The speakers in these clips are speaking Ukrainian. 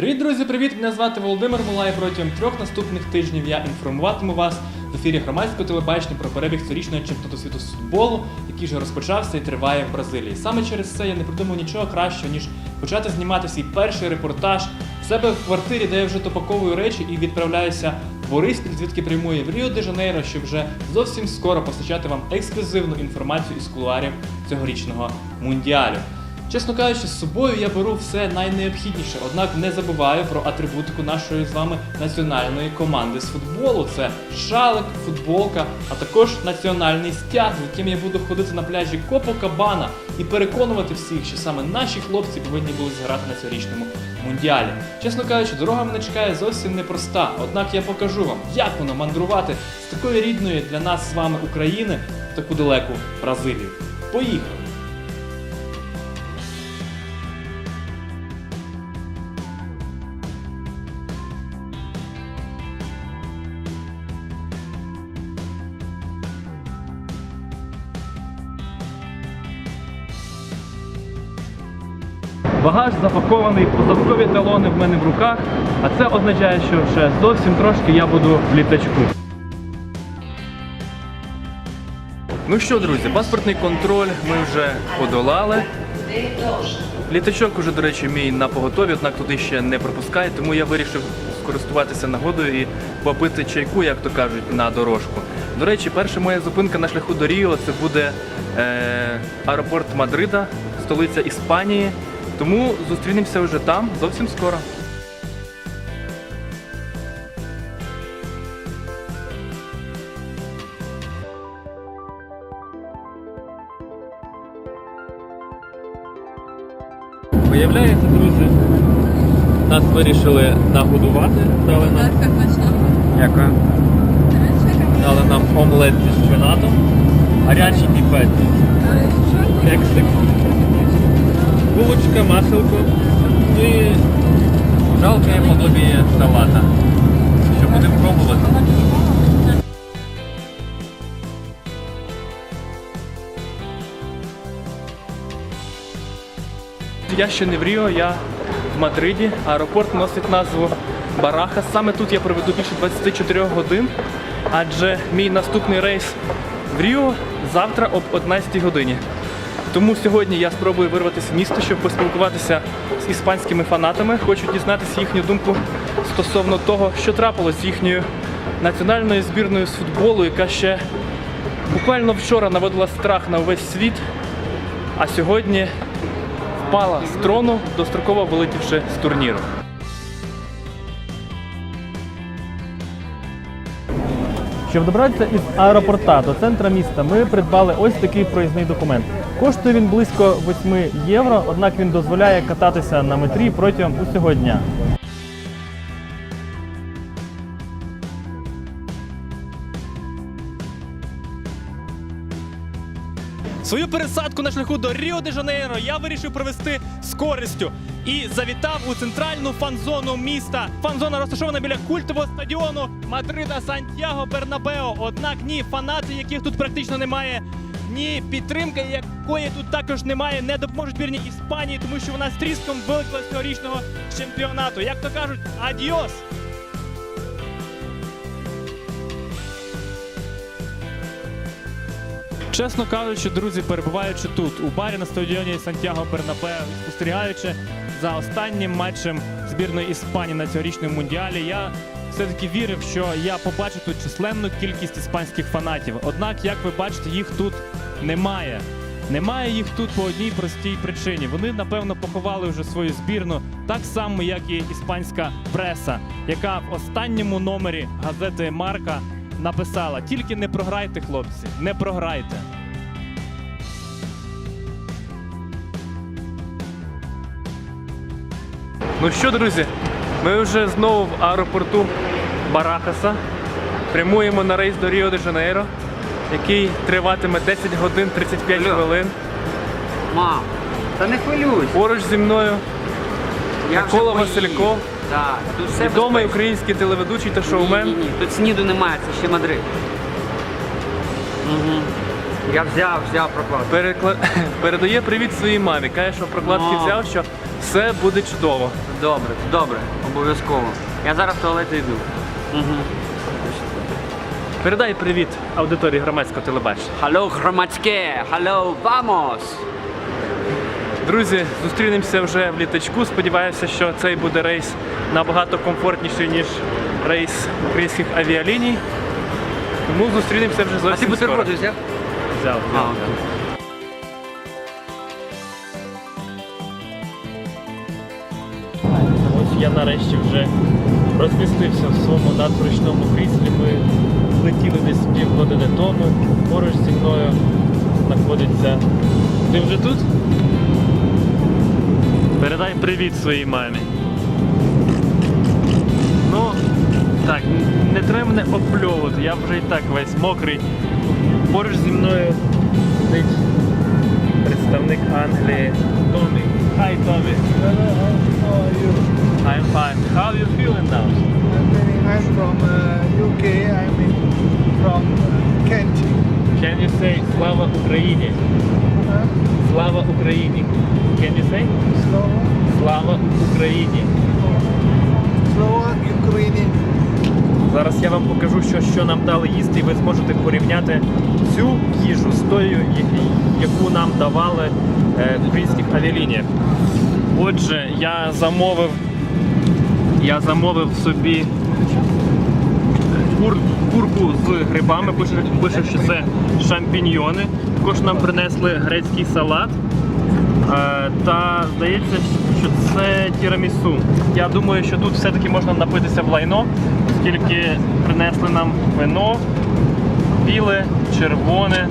Привіт, друзі! Привіт! Мене звати Володимир Мулай. Протягом трьох наступних тижнів я інформуватиму вас в ефірі громадського телебачення про перебіг цьогорічного чемпіонату світу з футболу, який вже розпочався і триває в Бразилії. Саме через це я не придумав нічого кращого, ніж почати знімати свій перший репортаж в себе в квартирі, де я вже допаковую речі і відправляюся в Бориспіль, звідки прямую в Ріо де Жанейро, щоб вже зовсім скоро постачати вам ексклюзивну інформацію із кулуарів цьогорічного мундіалю. Чесно кажучи, з собою я беру все найнеобхідніше, однак не забуваю про атрибутику нашої з вами національної команди з футболу. Це шалик, футболка, а також національний стяг, з яким я буду ходити на пляжі Копо-Кабана і переконувати всіх, що саме наші хлопці повинні були зіграти на цьогорічному мундіалі. Чесно кажучи, дорога мене чекає зовсім непроста. Однак я покажу вам, як воно мандрувати з такої рідної для нас з вами України в таку далеку Бразилію. Поїхали! Багаж запакований, позадкові талони в мене в руках, а це означає, що ще зовсім трошки я буду в літачку. Ну що, друзі, паспортний контроль ми вже подолали. Літачок уже, до речі, мій на поготові, однак туди ще не пропускає, тому я вирішив скористуватися нагодою і попити чайку, як то кажуть, на дорожку. До речі, перша моя зупинка на шляху до Ріо це буде е, аеропорт Мадрида, столиця Іспанії. Тому зустрінемося вже там зовсім скоро. Виявляється, друзі, нас вирішили нагодувати, дали нам, Дякую. дали нам омлет зі шпинатом, гарячий піпець, кексик, булочка, маселко ну і жалке подобіє салата. Що будемо пробувати? Я ще не в Ріо, я в Мадриді. Аеропорт носить назву Барахас. Саме тут я проведу більше 24 годин, адже мій наступний рейс в Ріо завтра об 11 годині. Тому сьогодні я спробую вирватися в місто, щоб поспілкуватися з іспанськими фанатами. Хочу дізнатися їхню думку стосовно того, що трапилось з їхньою національною збірною з футболу, яка ще буквально вчора наводила страх на увесь світ, а сьогодні впала з трону, достроково вилетівши з турніру. Щоб добратися із аеропорта до центра міста, ми придбали ось такий проїзний документ. Коштує він близько 8 євро, однак він дозволяє кататися на метрі протягом усього дня. Свою пересадку на шляху до Ріо де Жанейро я вирішив провести з користю і завітав у центральну фан-зону міста. Фан-зона розташована біля культового стадіону Мадрида Сантьяго Бернабео. Однак ні фанати, яких тут практично немає, ні підтримки, якої тут також немає, не допоможуть збірні Іспанії, тому що вона з тріском вилетіла з цьогорічного чемпіонату. Як то кажуть, адіос! Чесно кажучи, друзі, перебуваючи тут, у барі на стадіоні Сантьяго Бернабео, спостерігаючи за останнім матчем збірної Іспанії на цьогорічному мундіалі, я все-таки вірив, що я побачу тут численну кількість іспанських фанатів. Однак, як ви бачите, їх тут немає. Немає їх тут по одній простій причині. Вони, напевно, поховали вже свою збірну так само, як і іспанська преса, яка в останньому номері газети Марка написала: тільки не програйте, хлопці, не програйте. Ну що, друзі, ми вже знову в аеропорту Барахаса. Прямуємо на рейс до Ріо де Жанейро, який триватиме 10 годин 35 Алло. хвилин. Мам, та не хвилюйся. Поруч зі мною Я вже Микола поїду. Васильков, Так, тут все відомий безпечно. український телеведучий та шоумен. Ні, ні, ні, тут сніду немає, це ще Мадрид. Угу. Я взяв, взяв прокладку. Перекла... Передає привіт своїй мамі. Каже, що прокладки Мам. взяв, що Все буде чудово. Добре, добре, обов'язково. Я зараз в туалет йду. Угу. Передай привіт аудиторії громадського телебачення. Халло, громадське! Халло, вамос! Друзі, зустрінемося вже в літачку. Сподіваюся, що цей буде рейс набагато комфортніший, ніж рейс українських авіаліній. Тому зустрінемося вже А зовсім ти скоро. бутерброди взяв? Взяв, А, взяв, я нарешті вже розмістився в своєму надзручному кріслі. Ми злетіли десь півгодини тому. Поруч зі мною знаходиться. Ти вже тут? Передай привіт своїй мамі. Ну, так, не треба мене опльовувати, я вже і так весь мокрий. Поруч зі мною сидить представник Англії Томі. Hi Tommy. Слава Україні? Слава Україні. Can you say? Slow, Слава Україні. Slow Ukrainian. Зараз я вам покажу, що, що нам дали їсти, і ви зможете порівняти цю їжу з тою, яку нам давали е, в українських авіалініях. Отже, я замовив, я замовив собі кур, курку з грибами, пише, що це шампіньйони. Також нам принесли грецький салат. Е, Та здається, що це тірамісу. Я думаю, що тут все-таки можна напитися в лайно, оскільки принесли нам вино, біле, червоне.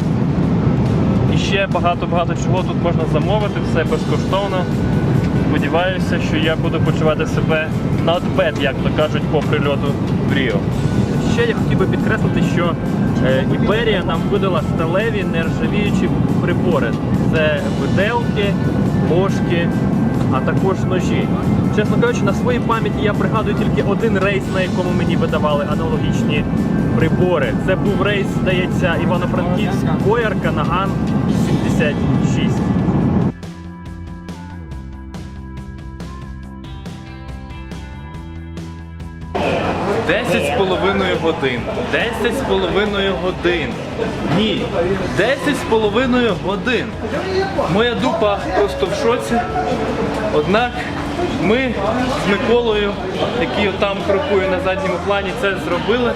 І ще багато-багато чого тут можна замовити, все безкоштовно. Сподіваюся, що я буду почувати себе bad, як то кажуть, по прильоту в Ріо. Ще я хотів би підкреслити, що е, Іберія нам видала сталеві нержавіючі прибори. Це виделки, ложки, а також ножі. Чесно кажучи, на своїй пам'яті я пригадую тільки один рейс, на якому мені видавали аналогічні прибори. Це був рейс, здається, Івано-Франківськ, Боярка, Наган 76. Годин. 10 з половиною годин. Ні. 10 з половиною годин. Моя дупа просто в шоці. Однак ми з Миколою, який там крокує на задньому плані, це зробили.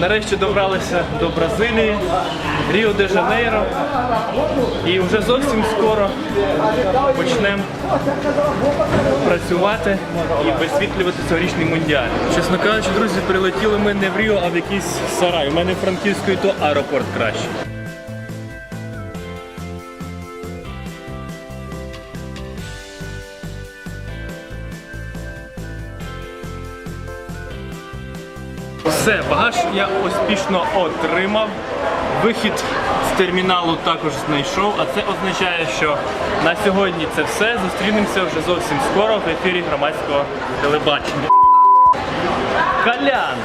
Нарешті добралися до Бразилії, Ріо де Жанейро. І вже зовсім скоро почнемо працювати і висвітлювати цьогорічний мундіаль. Чесно кажучи, друзі, прилетіли ми не в Ріо, а в якийсь сарай. У мене в Франківську то аеропорт краще. Все, багаж я успішно отримав. Вихід з терміналу також знайшов, а це означає, що на сьогодні це все. Зустрінемося вже зовсім скоро в ефірі громадського телебачення. Колян!